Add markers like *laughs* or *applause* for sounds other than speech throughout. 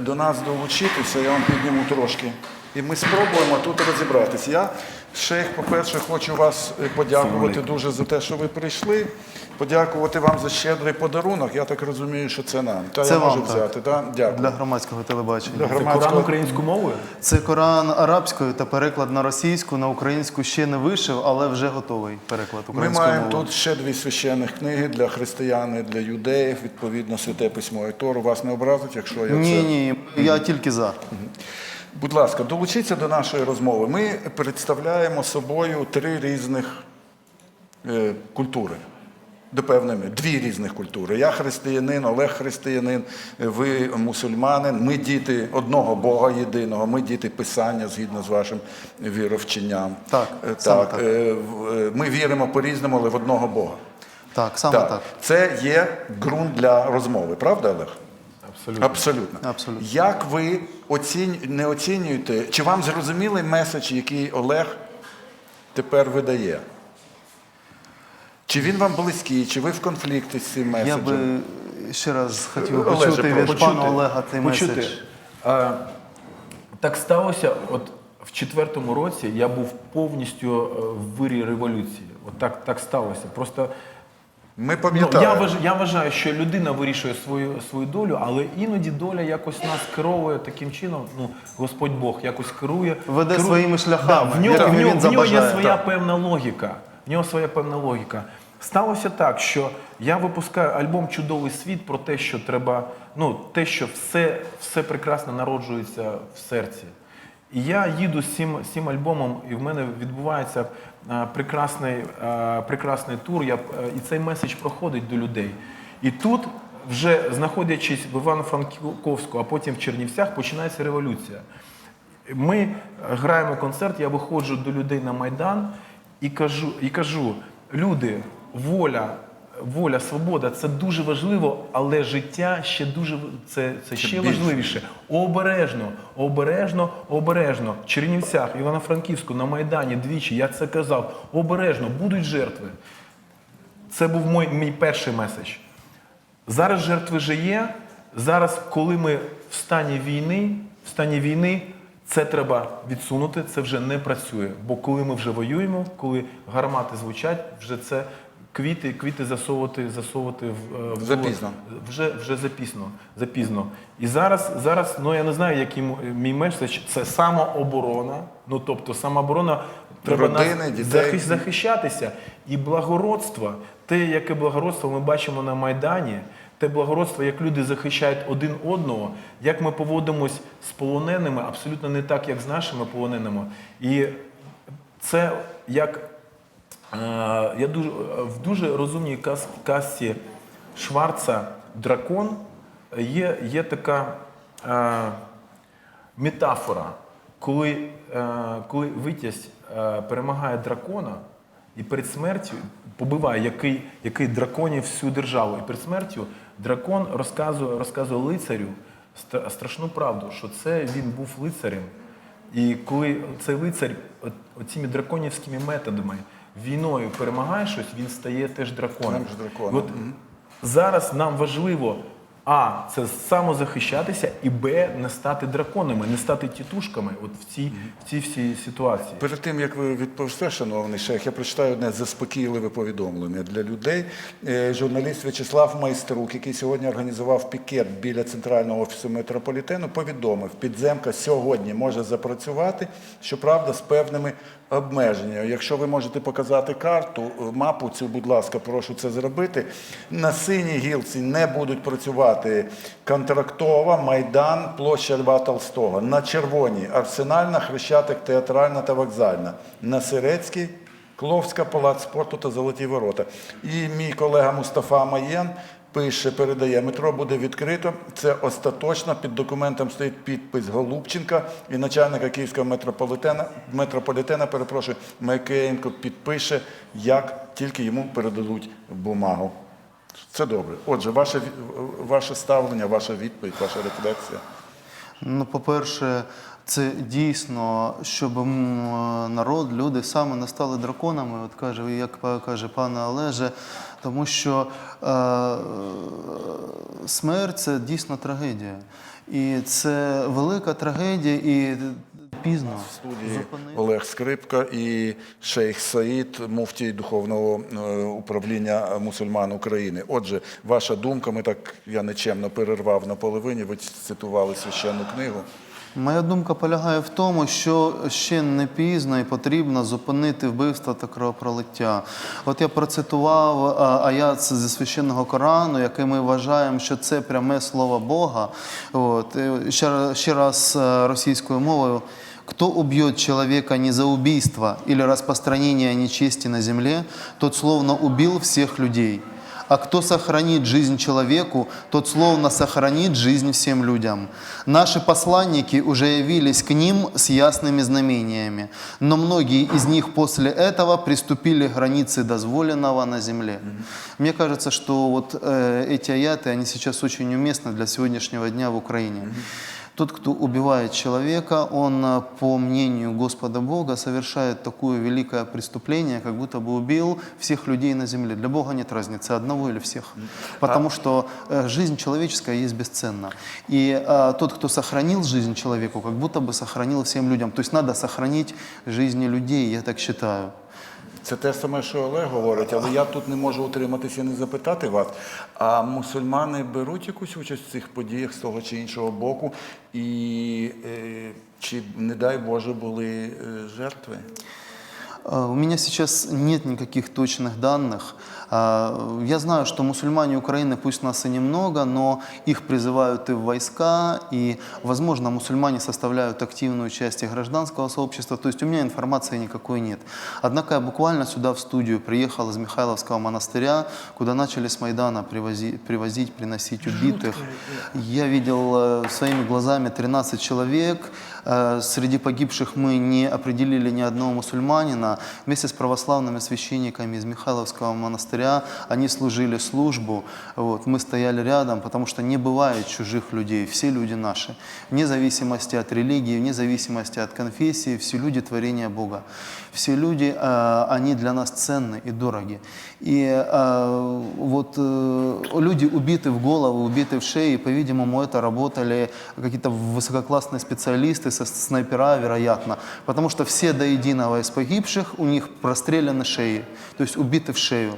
до нас долучитися, я вам підніму трошки. І ми спробуємо тут розібратися. Я, шейх, по-перше, хочу вас е, подякувати дуже за те, що ви прийшли. Подякувати вам за щедрий подарунок. Я так розумію, що це нам. Та Це я можу вам, так. взяти. Да? Дякую. Для громадського телебачення. Для Це Коран українською мовою? Це Коран арабською та переклад на російську, на українську ще не вийшов, але вже готовий переклад Ми маємо мовою. тут ще дві священних книги для християн і для юдеїв, відповідно, святе письмо і Тору. Вас не образить, якщо я Ні, це. ні, я тільки за. Будь ласка, долучіться до нашої розмови. Ми представляємо собою три різних е, культури. До певної дві різних культури. Я християнин, Олег християнин, ви мусульманин. Ми діти одного Бога єдиного, ми діти Писання згідно з вашим віровченням. Так, Е, саме так. так. е, Ми віримо по-різному, але в одного Бога. Так, саме так. Це є ґрунт для розмови, правда, Олег? Абсолютно. Абсолютно. Абсолютно. Як ви оцінь... не оцінюєте, чи вам зрозумілий меседж, який Олег тепер видає? Чи він вам близький, чи ви в конфлікті з цим Я меседжем? би ще раз хотів би Олеже, почути від почути. пана Олега цей Почути. меседж. Е, так сталося, от в четвертому році я був повністю е, в вирі революції. От так, так сталося. Просто Ми ну, пам'ятаємо. я, вваж, я вважаю, що людина вирішує свою, свою долю, але іноді доля якось нас керує таким чином. Ну, Господь Бог якось керує. Веде керує- своїми шляхами, в нього, якими в нього, він в нього є забажає. своя Так. певна логіка. В нього своя певна логіка. Сталося так, що я випускаю альбом Чудовий світ про те, що треба, ну, те, що все, все прекрасно народжується в серці. І я їду з цим, з цим альбомом, і в мене відбувається прекрасний, е, прекрасний тур. Я, е, і цей меседж проходить до людей. І тут, вже знаходячись в Івано-Франківську, а потім в Чернівцях, починається революція. Ми граємо концерт, я виходжу до людей на Майдан і кажу, і кажу: люди, воля, воля, свобода це дуже важливо, але життя ще дуже це, це ще більше. важливіше. Обережно, обережно, обережно. В Чернівцях, Івано-Франківську, на Майдані двічі я це казав. Обережно, будуть жертви. Це був мій, мій перший меседж. Зараз жертви вже є. Зараз, коли ми в стані війни, в стані війни, це треба відсунути, це вже не працює. Бо коли ми вже воюємо, коли гармати звучать, вже це квіти, квіти засовувати, засовувати в, е, в Запізно. Вже, вже запізно, запізно. І зараз, зараз, ну я не знаю, який мій меседж, це самооборона. Ну тобто самооборона треба Родини, нас дітей. захищ- захищатися. І благородство, те, яке благородство ми бачимо на Майдані, те благородство, як люди захищають один одного, як ми поводимось з полоненими, абсолютно не так, як з нашими полоненими. І це як е, я дуже в дуже розумній каз, казці Шварца Дракон є, є така е, метафора, коли, е, коли витязь е, перемагає дракона і перед смертю побиває який, який драконів всю державу. І перед смертю дракон розказує, розказує лицарю страшну правду, що це він був лицарем. І коли цей лицар оціми драконівськими методами війною перемагає щось, він стає теж драконом. Теж драконом. От зараз нам важливо а це самозахищатися, і Б не стати драконами, не стати тітушками. От в цій в цій всій ситуації. Перед тим як ви відповісте, шановний шейх, я прочитаю одне заспокійливе повідомлення для людей. Е, Журналіст В'ячеслав Майструк, який сьогодні організував пікет біля центрального офісу метрополітену, повідомив, підземка сьогодні може запрацювати, щоправда, з певними обмеженнями. Якщо ви можете показати карту, е, мапу цю, будь ласка, прошу це зробити. На синій гілці не будуть працювати контрактова, майдан, площа Льва Толстого. На червоній арсенальна, хрещатик, театральна та вокзальна. На Сирецькій Кловська, палац спорту та золоті ворота. І мій колега Мустафа Маєн пише, передає, метро буде відкрито. Це остаточно. Під документом стоїть підпис Голубченка і начальника Київського метрополітена, метрополітена, перепрошую, Макеєнко підпише, як тільки йому передадуть бумагу. Це добре. Отже, ваше, ваше ставлення, ваша відповідь, ваша рефлексія. Ну, по-перше, це дійсно, щоб народ, люди саме не стали драконами, от каже, як каже пане Олеже, тому що е, смерть це дійсно трагедія. І це велика трагедія і пізно В студії зупинити. Олег Скрипка і шейх Саїд, муфтій духовного е, управління мусульман України. Отже, ваша думка, ми так я нечемно перервав на половині. Ви цитували священну книгу. Моя думка полягає в тому, що ще не пізно і потрібно зупинити вбивство та кровопролиття. От я процитував а, аят зі священного Корану, який ми вважаємо, що це пряме слово Бога. От ще, раз- ще раз е, російською мовою. Кто убьет человека не за убийство или распространение нечести на земле, тот словно убил всех людей. А кто сохранит жизнь человеку, тот словно сохранит жизнь всем людям. Наши посланники уже явились к ним с ясными знамениями, но многие из них после этого приступили к границе дозволенного на земле. Мне кажется, что вот э, эти аяты, они сейчас очень уместны для сегодняшнего дня в Украине. Тот, кто убивает человека, он, э, по мнению Господа Бога, совершает такое великое преступление, как будто бы убил всех людей на земле. Для Бога нет разницы, одного или всех. Потому что э, жизнь человеческая есть бесценна. И э, тот, кто сохранил жизнь человеку, как будто бы сохранил всем людям. То есть надо сохранить жизни людей, я так считаю. Це те саме, що Олег говорить, але я тут не можу утриматися і не запитати вас. А мусульмани беруть якусь участь в цих подіях з того чи іншого боку, і е, чи, не дай Боже, були е, жертви? Э, У меня сейчас нет никаких точных данных. А, Я знаю, что мусульмане Украины, пусть нас и немного, но их призывают и в войска, и, возможно, мусульмане составляют активную часть и гражданского сообщества. То есть у меня информации никакой нет. Однако я буквально сюда в студию приехал из Михайловского монастыря, куда начали с Майдана привозить, привозить приносить убитых. Я видел э, своими глазами 13 человек. Э, Среди погибших мы не определили ни одного мусульманина. Вместе с православными священниками из Михайловского монастыря они служили службу. Вот. Мы стояли рядом, потому что не бывает чужих людей. Все люди наши. Вне зависимости от религии, вне зависимости от конфессии, все люди творения Бога. Все люди, э, они для нас ценны и дороги. И э, вот э, люди убиты в голову, убиты в шею, и, по-видимому, это работали какие-то высококлассные специалисты, снайпера, вероятно, потому что все до единого из погибших, у них простреляны шеи, то есть убиты в шею.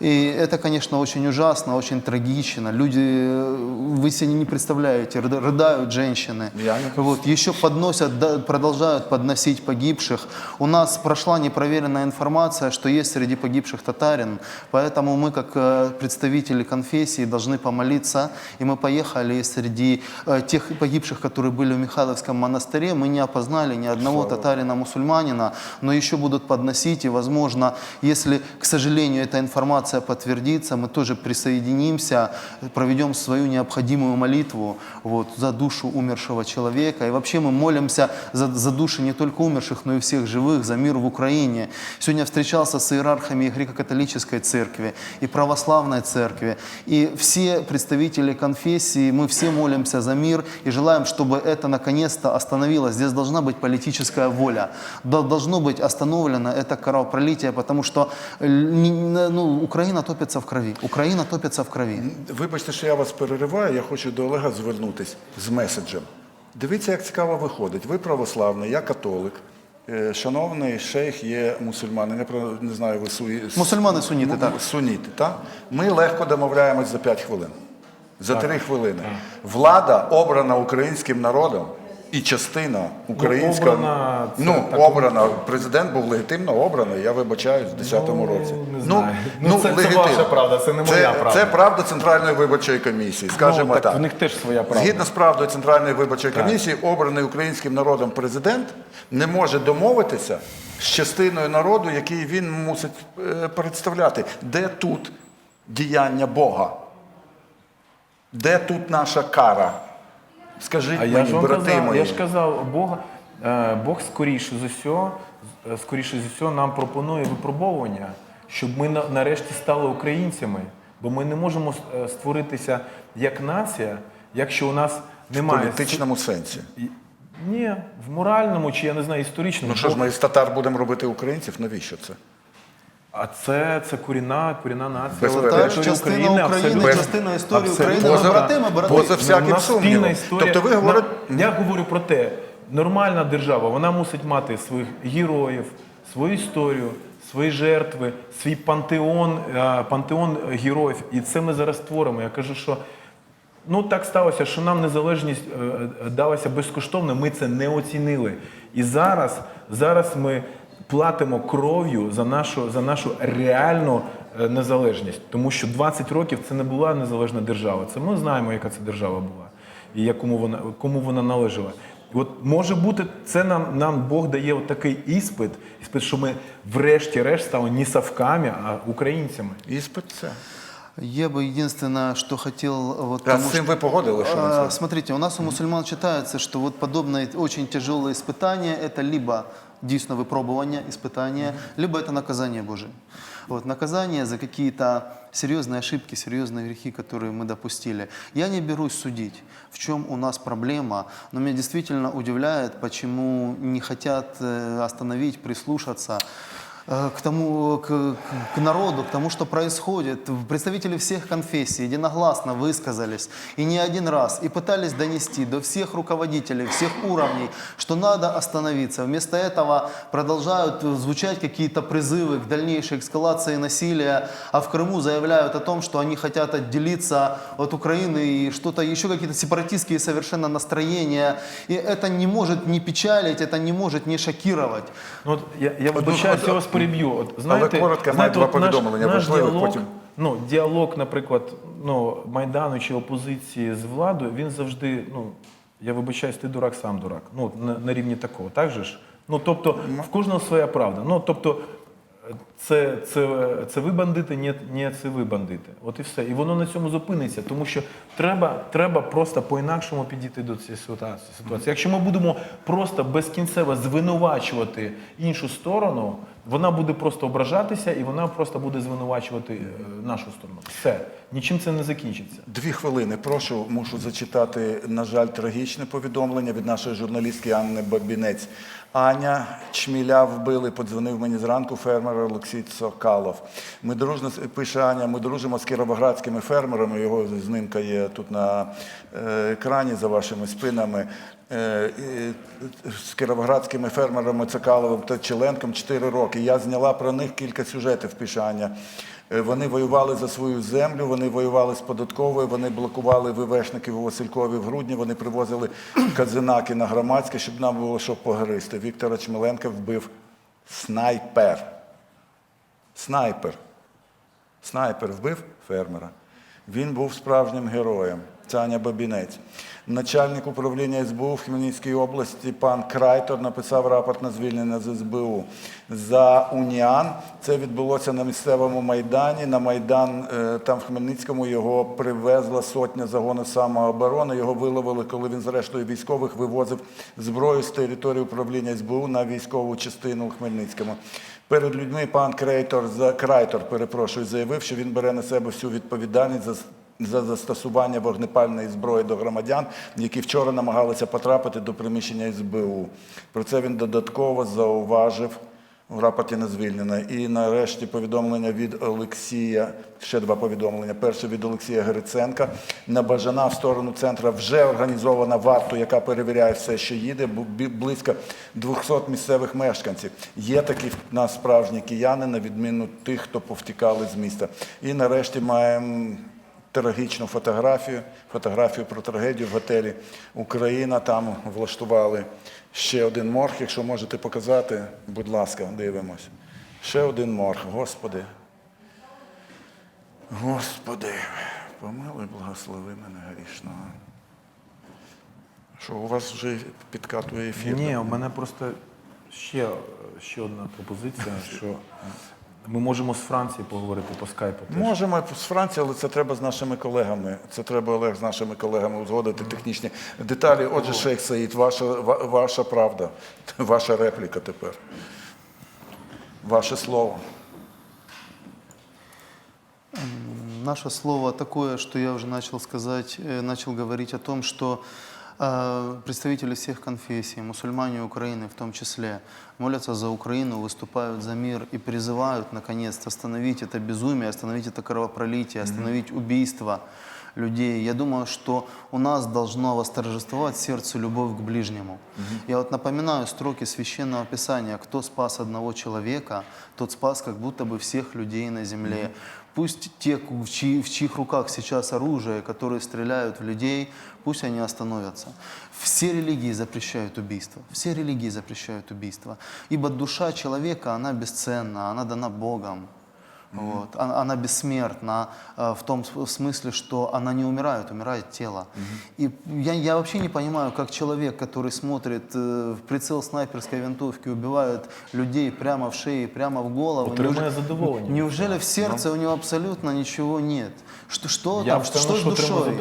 И это, конечно, очень ужасно, очень трагично. Люди, э, вы себе не представляете, рыда- рыдают женщины. Вот, еще подносят, продолжают подносить погибших. У нас прошла непроверенная информация, что есть среди погибших татарин, поэтому мы, как э, представители конфессии, должны помолиться. И мы поехали среди э, тех погибших, которые были в Михайловском монастыре, мы не опознали ни одного татарина-мусульманина, но еще будут подносить, и, возможно, если, к сожалению, эта информация подтвердится, мы тоже присоединимся, проведем свою необходимую молитву вот, за душу умершего человека. И вообще мы молимся за, за души не только умерших, но и всех живых, за мир в Украине. Сегодня встречался с иерархами греко-католической церкви, и православной церкви, и все представители конфессии, мы все молимся за мир и желаем, чтобы это наконец-то остановилось. Здесь должна быть политическая воля, До- должно быть остановлено это кровопролитие, потому что э, ну, Украина топится в крови. Украина топится в крови. Вибачте, що я вас перериваю, я хочу до Олега звернутися з меседжем. Дивіться, як цікаво виходить. Ви православний, я католик. Е, Шановний шейх є мусульманин. Я про- не знаю, ви суї... Мусульмани суніти, так. Суніти, так? Ми легко домовляємось за 5 хвилин. За 3 хвилини. Влада обрана українським народом і частина українська. обрана, це ну, так- обрана. Президент був легітимно обраний, я вибачаюсь, в 10-му Ну, році. не знаю. Ну, це- це легітимно. ваша правда, це не моя це, правда. Це правда Центральної виборчої комісії, скажімо Ну, так, так. в них теж своя правда. Згідно з правдою Центральної виборчої комісії, обраний українським народом президент не може домовитися з частиною народу, який він мусить е, представляти. Де тут діяння Бога? Де тут наша кара? Скажіть А я ж вам брати казав, мої. я ж казав, Бог, е, Бог скоріше з усього, е, скоріше з усього нам пропонує випробовування, щоб ми на- нарешті стали українцями. Бо ми не можемо е, створитися як нація, якщо у нас В немає політичному сенсі. І- Ні, в моральному чи я не знаю, історичному. Ну що ж, Бо- ми з татар будемо робити українців? Навіщо це? А це, це корінна, корінна нація. Безперечно. території частина України, абсолютно. частина історії Абсолютно. України. Поза- брати, ми брати. поза всяким сумнівом. спільна історія. Тобто ви говорите- Я говорю про те, нормальна держава, вона мусить мати своїх героїв, свою історію, свої жертви, свій пантеон, е, пантеон героїв. І це ми зараз творимо. Я кажу, що ну так сталося, що нам незалежність е, е, далася безкоштовно, ми це не оцінили. І зараз, зараз ми платимо кров'ю за нашу, за нашу реальну е, незалежність. Тому що 20 років це не була незалежна держава. Це ми знаємо, яка це держава була і якому вона, кому вона належала. І От може бути, це нам, нам Бог дає от такий іспит, іспит, що ми врешті-решт стали не совками, а українцями. Іспит це. Я бы единственное, что хотел... Вот, А тому з цим что- ви погодили, що А, це? Смотрите, у нас у мусульман считается, что вот подобные очень тяжелые испытания – это либо действительно выпробование, испытание, либо это наказание Божие. Вот, наказание за какие-то серьезные ошибки, серьезные грехи, которые мы допустили. Я не берусь судить, в чем у нас проблема, но меня действительно удивляет, почему не хотят э, остановить, прислушаться э, К тому, к, к- народу, к тому, что происходит. Представители всех конфессий единогласно высказались и не один раз, и пытались донести до всех руководителей, всех уровней, что надо остановиться. Вместо этого продолжают э, звучать какие-то призывы к дальнейшей эскалации насилия, а в Крыму заявляют о том, что они хотят отделиться от Украины и что-то еще какие-то сепаратистские совершенно настроения. И это не может не печалить, это не может не шокировать. Ну, от я, я вас переб'ю. От, знаєте, коротко, знаєте, два от наш- повідомлення наш важливих, діалог, потім. Ну, діалог, наприклад, ну, Майдану чи опозиції з владою, він завжди, ну, я вибачаюсь, ти дурак, сам дурак. Ну, от на, на рівні такого, так же ж? Ну, тобто, в кожного своя правда. Ну, тобто, це, це, це ви бандити, ні, ні, це ви бандити. От і все. І воно на цьому зупиниться, тому що треба, треба просто по-інакшому підійти до цієї ситуації. Якщо ми будемо просто безкінцево звинувачувати іншу сторону, вона буде просто ображатися і вона просто буде звинувачувати е, нашу сторону. Все, нічим це не закінчиться. Дві хвилини. Прошу, мушу зачитати, на жаль, трагічне повідомлення від нашої журналістки Анни Бабінець. Аня Чміля вбили, подзвонив мені зранку фермер Олексій Цокалов. Ми дружно пише Аня, ми дружимо з кіровоградськими фермерами. Його знімка є тут на е, екрані за вашими спинами. Е, з кіровоградськими фермерами Цокаловим та Челенком 4 роки. Я зняла про них кілька сюжетів, пише Аня. Е, Вони воювали за свою землю, вони воювали з податковою, вони блокували ВВшників у Василькові в грудні, вони привозили казинаки на громадське, щоб нам було що погризти. Віктора Чмеленка вбив снайпер. Снайпер. Снайпер вбив фермера. Він був справжнім героєм. Це Бабінець. Начальник управління СБУ в Хмельницькій області пан Крайтор написав рапорт на звільнення з СБУ. За Уніан це відбулося на місцевому майдані. На майдан е, там в Хмельницькому його привезла сотня загону самооборони. Його виловили, коли він з рештою військових вивозив зброю з території управління СБУ на військову частину у Хмельницькому. Перед людьми пан Крейтор за Крайтор, перепрошую, заявив, що він бере на себе всю відповідальність за за застосування вогнепальної зброї до громадян, які вчора намагалися потрапити до приміщення СБУ. Про це він додатково зауважив в рапорті на звільнення. І нарешті повідомлення від Олексія, ще два повідомлення. Перше від Олексія Гриценка. На Бажана в сторону центра вже організована варта, яка перевіряє все, що їде, близько 200 місцевих мешканців. Є такі в нас справжні кияни, на відміну тих, хто повтікали з міста. І нарешті маємо трагічну фотографію, фотографію про трагедію в готелі Україна. Там влаштували ще один морг. Якщо можете показати, будь ласка, дивимось. Ще один морг. Господи. Господи, помилуй, благослови мене грішного. Що, у вас вже підкатує ефір? Ні, у мене просто ще, ще одна пропозиція, що ми можемо з Франції поговорити по скайпу. теж. Можемо з Франції, але це треба з нашими колегами. Це треба Олег з нашими колегами узгодити технічні деталі. Отже, Шейх Саїд, ваша, ва- ваша правда, *laughs* ваша репліка тепер. Ваше слово. Наше слово такое, что я уже начал сказать, э, начал говорить о том, что Представители всех конфессий, мусульмане Украины в том числе, молятся за Украину, выступают за мир и призывают, наконец, остановить это безумие, остановить это кровопролитие, остановить убийство людей. Я думаю, что у нас должно восторжествовать сердце любовь к ближнему. Я вот напоминаю строки священного писания, кто спас одного человека, тот спас как будто бы всех людей на земле. Пусть те, в, чьи- в чьих руках сейчас оружие, которые стреляют в людей, пусть они остановятся. Все религии запрещают убийство. Все религии запрещают убийство. Ибо душа человека, она бесценна, она дана Богом. Вот. Она, она бессмертна э, в том смысле, что она не умирает, умирает тело. И я, я вообще не понимаю, как человек, который смотрит э, в прицел снайперской винтовки, убивает людей прямо в шее, прямо в голову. Отримує неужели- задоволення. Неужели в сердце у него абсолютно ничего нет? Что, что Я там, сказав, что с душой?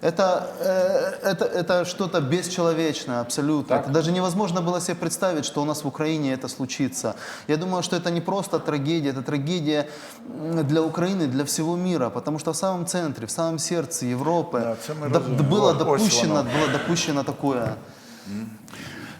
Это, э, это, это что-то бесчеловечное абсолютно. Это даже невозможно было себе представить, что у нас в Украине это случится. Я думаю, что это не просто трагедия, это трагедия для Украины, для всего мира, потому что в самом центре, в самом сердце Европы Да, це ми да- розуміємо. было, Ось допущено, воно. было допущено такое.